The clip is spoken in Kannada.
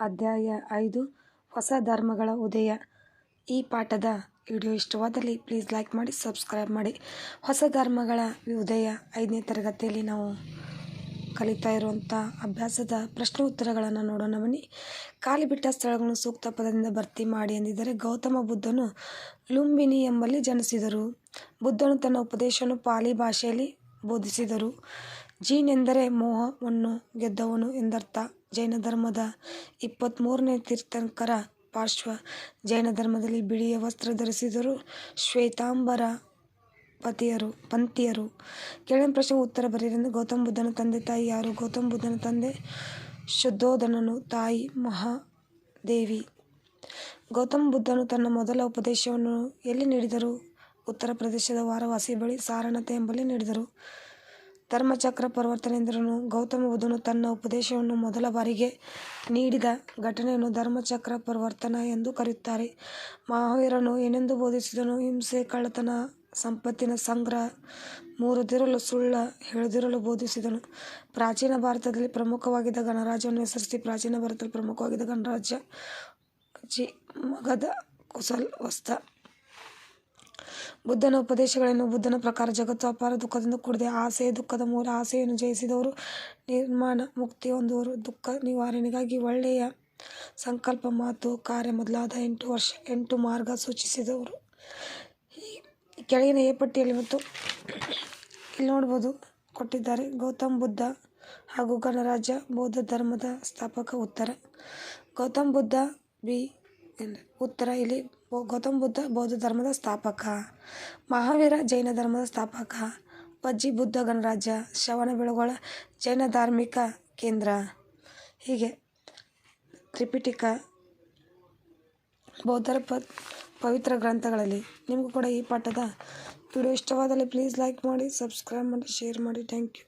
ಅಧ್ಯಾಯ ಐದು, ಹೊಸ ಧರ್ಮಗಳ ಉದಯ. ಈ ಪಾಠದ ವಿಡಿಯೋ ಇಷ್ಟವಾದಲ್ಲಿ ಪ್ಲೀಸ್ ಲೈಕ್ ಮಾಡಿ ಸಬ್ಸ್ಕ್ರೈಬ್ ಮಾಡಿ. ಹೊಸ ಧರ್ಮಗಳ ಉದಯ ಐದನೇ ತರಗತಿಯಲ್ಲಿ ನಾವು ಕಲಿತಾ ಇರುವಂಥ ಅಭ್ಯಾಸದ ಪ್ರಶ್ನೆ ಉತ್ತರಗಳನ್ನು ನೋಡೋಣ ಬನ್ನಿ. ಖಾಲಿ ಬಿಟ್ಟ ಸ್ಥಳಗಳನ್ನು ಸೂಕ್ತ ಪದದಿಂದ ಭರ್ತಿ ಮಾಡಿ ಎಂದಿದ್ದರೆ ಗೌತಮ ಬುದ್ಧನು ಲುಂಬಿನಿ ಎಂಬಲ್ಲಿ ಜನಿಸಿದರು. ಬುದ್ಧನು ತನ್ನ ಉಪದೇಶವನ್ನು ಪಾಲಿ ಭಾಷೆಯಲ್ಲಿ ಬೋಧಿಸಿದರು. ಜೀನ್ ಎಂದರೆ ಮೋಹವನ್ನು ಗೆದ್ದವನು ಎಂದರ್ಥ. ಜೈನ ಧರ್ಮದ ಇಪ್ಪತ್ತ್ಮೂರನೇ ತೀರ್ಥಂಕರ ಪಾರ್ಶ್ವ. ಜೈನ ಧರ್ಮದಲ್ಲಿ ಬಿಳಿಯ ವಸ್ತ್ರ ಧರಿಸಿದರು ಶ್ವೇತಾಂಬರ ಪತಿಯರು, ಪಂಥಿಯರು. ಕೆಳಗಿನ ಪ್ರಶ್ನೆ ಉತ್ತರ ಬರೆಯಿರೆಂದು ಗೌತಮ ಬುದ್ಧನ ತಂದೆ ತಾಯಿ ಯಾರು? ಗೌತಮ ಬುದ್ಧನ ತಂದೆ ಶುದ್ಧೋಧನನು ತಾಯಿ ಮಹಾದೇವಿ. ಗೌತಮ ಬುದ್ಧನು ತನ್ನ ಮೊದಲ ಉಪದೇಶವನ್ನು ಎಲ್ಲಿ ನೀಡಿದರು? ಉತ್ತರ ಪ್ರದೇಶದ ವಾರವಾಸಿ ಬಳಿ ಸಾರನಾಥ ಎಂಬಲ್ಲಿ ನೀಡಿದರು. ಧರ್ಮಚಕ್ರ ಪ್ರವರ್ತನೆ ಗೌತಮ ಬುದ್ಧನು ತನ್ನ ಉಪದೇಶವನ್ನು ಮೊದಲ ಬಾರಿಗೆ ನೀಡಿದ ಘಟನೆಯನ್ನು ಧರ್ಮಚಕ್ರ ಪ್ರವರ್ತನ ಎಂದು ಕರೆಯುತ್ತಾರೆ. ಮಹಾವೀರನು ಏನೆಂದು ಬೋಧಿಸಿದನು? ಹಿಂಸೆ, ಕಳ್ಳತನ, ಸಂಪತ್ತಿನ ಸಂಗ್ರಹ ಮೂರುದಿರಲು ಸುಳ್ಳ ಹೇಳದಿರಲು ಬೋಧಿಸಿದನು. ಪ್ರಾಚೀನ ಭಾರತದಲ್ಲಿ ಪ್ರಮುಖವಾಗಿದ್ದ ಗಣರಾಜ್ಯವನ್ನು ಹೆಸರಿಸಿ ಪ್ರಾಚೀನ ಭಾರತದಲ್ಲಿ ಪ್ರಮುಖವಾಗಿದ್ದ ಗಣರಾಜ್ಯ ಜಿ ಮಗಧ ಕುಸಲ್ ವಸ್ತ ಬುದ್ಧನ ಉಪದೇಶಗಳನ್ನು ಬುದ್ಧನ ಪ್ರಕಾರ ಜಗತ್ತು ಅಪಾರ ದುಃಖದಿಂದ ಕೂಡಿದೆ. ಆಸೆ ದುಃಖದ ಮೂಲ ಆಸೆಯನ್ನು ಜಯಿಸಿದವರು ನಿರ್ಮಾಣ ಮುಕ್ತಿ ಹೊಂದುವರು. ದುಃಖ ನಿವಾರಣೆಗಾಗಿ ಒಳ್ಳೆಯ ಸಂಕಲ್ಪ, ಮಾತು, ಕಾರ್ಯ ಮೊದಲಾದ ಎಂಟು ವರ್ಷ, ಎಂಟು ಮಾರ್ಗ ಸೂಚಿಸಿದವರು. ಕೆಳಗಿನ ಎ ಪಟ್ಟಿಯಲ್ಲಿ ಮತ್ತು ಇಲ್ಲಿ ನೋಡ್ಬೋದು ಕೊಟ್ಟಿದ್ದಾರೆ. ಗೌತಮ್ ಬುದ್ಧ ಹಾಗೂ ಗಣರಾಜ್ಯ ಬೌದ್ಧ ಧರ್ಮದ ಸ್ಥಾಪಕ ಉತ್ತರ. ಗೌತಮ್ ಬುದ್ಧ ಬಿ ಉತ್ತರ ಇಲ್ಲಿ ಗೌತಮ್ ಬುದ್ಧ ಬೌದ್ಧ ಧರ್ಮದ ಸ್ಥಾಪಕ. ಮಹಾವೀರ ಜೈನ ಧರ್ಮದ ಸ್ಥಾಪಕ. ಪಜ್ಜಿ ಬುದ್ಧ ಗಣರಾಜ್ಯ. ಶ್ರವಣಬೆಳಗೊಳ ಜೈನ ಧಾರ್ಮಿಕ ಕೇಂದ್ರ. ಹೀಗೆ ತ್ರಿಪಿಟಿಕ ಬೌದ್ಧರ ಪ, ಪವಿತ್ರ ಗ್ರಂಥಗಳಲ್ಲಿ. ನಿಮಗೂ ಕೂಡ ಈ ಪಾಠದ ವಿಡಿಯೋ ಇಷ್ಟವಾದಲ್ಲಿ ಪ್ಲೀಸ್ ಲೈಕ್ ಮಾಡಿ ಸಬ್ಸ್ಕ್ರೈಬ್ ಮಾಡಿ ಶೇರ್ ಮಾಡಿ. Thank you